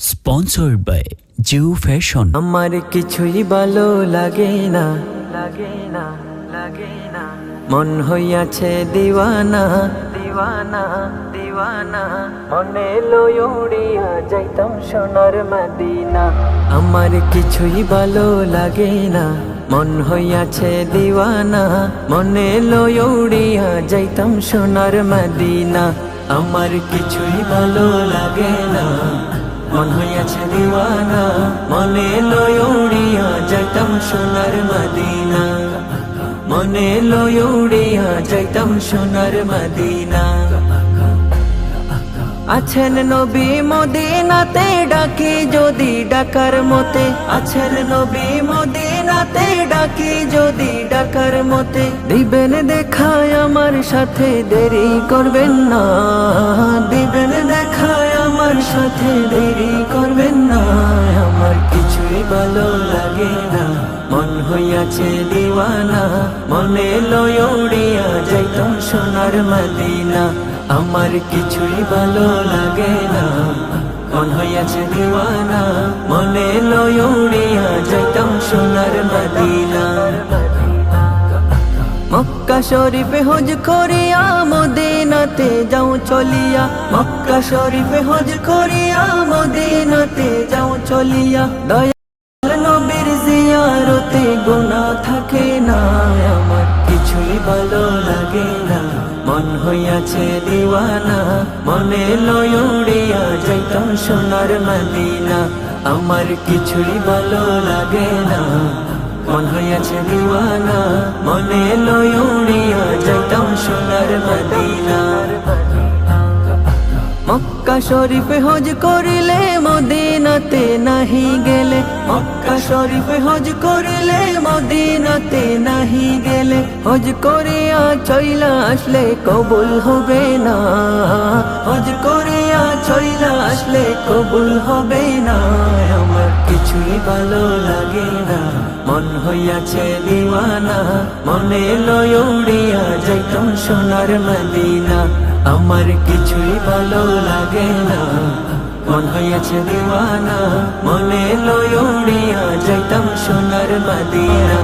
sponsored by Jew Fashion. আমার কিছুই ভালো লাগে না। লাগে না লাগে না মন হইয়াছে দিওয়ানা। দিওয়ানা দিওয়ানা। মনে লইয়া যাইতাম সোনার মদিনা। আমার কিছুই ভালো লাগে না। মন হইয়াছে দিওয়ানা। মনে লইয়া যাইতাম সোনার মদিনা। আমার কিছুই ভালো লাগে না। মন হইয়াছে দিওয়ানা, মনে লইয়া যাইতাম সোনার মদিনা। মনে লইয়া যাইতাম সোনার মদিনা। আছেন নবী মদিনাতে ডাকি, যদি ডাকার মতে। আছেন নবী মদিনাতে ডাকি, যদি ডাকার মতে। দিবেন দেখায় আমার সাথে দেরি করবেন না, দিবেন দেখায় আমার সাথে দেরি করবেন না। আমার কিছুই ভালো লাগে না। মন হইয়াছে দিওয়ানা, মনে লয়ড়িয়া যাইতাম সোনার মাদিনা। আমার কিছুই ভালো লাগে না। মন হইয়াছে দিওয়ানা, মনে লইয়া মক্কা শরীফে হজ করিয়া মদিনাতে যাও, চলিয়া। মক্কা শরীফে হজ করিয়া মদিনাতে যাও, চলিয়া। দয়াল নবীর জিয়ারতে গোনা থাকে না, আমার কিছুই ভালো লাগে না। মন হইয়াছে দিওয়ানা, মনে লইয়া যাইতাম সোনার মদিনা আমার কিছুই ভালো লাগে না। মন হইয়াছে দিওয়ানা, মনে লইয়া যাইতাম সোনার মদিনার মক্কা শরীফে হজ করিলে মদিনাতে নাহি গেলে, মক্কা শরীফে হজ করিলে মদিনাতে নাহি গেলে, হজ করিয়া চইলা আসলে কবুল হবে না। হজ করিয়া চইলা আসলে কবুল হবে না, আমার কিছুই ভালো লাগে না। মন হইয়াছে দিওয়ানা, মনে লইয়া যাইতাম সোনার মদিনা। আমার কিছুই ভালো লাগে না। মন হইয়াছে দিওয়ানা, মনে লইয়া যাইতাম সোনার মদিনা।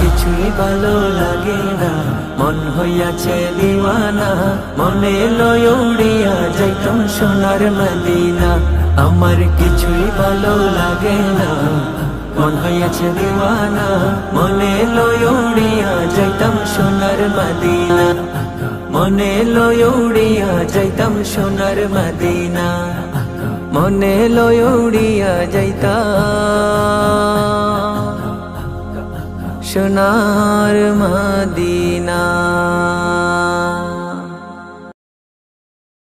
কিছুই ভালো লাগে না। মন হইয়াছে দিওয়ানা, মনে লইয়া যাইতাম সোনার মদিনা। আমার কিছুই ভালো লাগে না। মন হইয়াছে দিওয়ানা, মনে লইয়া যাইতাম সোনার মদিনা। মনে লইয়া যাইতাম সোনার মাদিনা। মনে লইয়া যাইতাম সোনার মদিনা।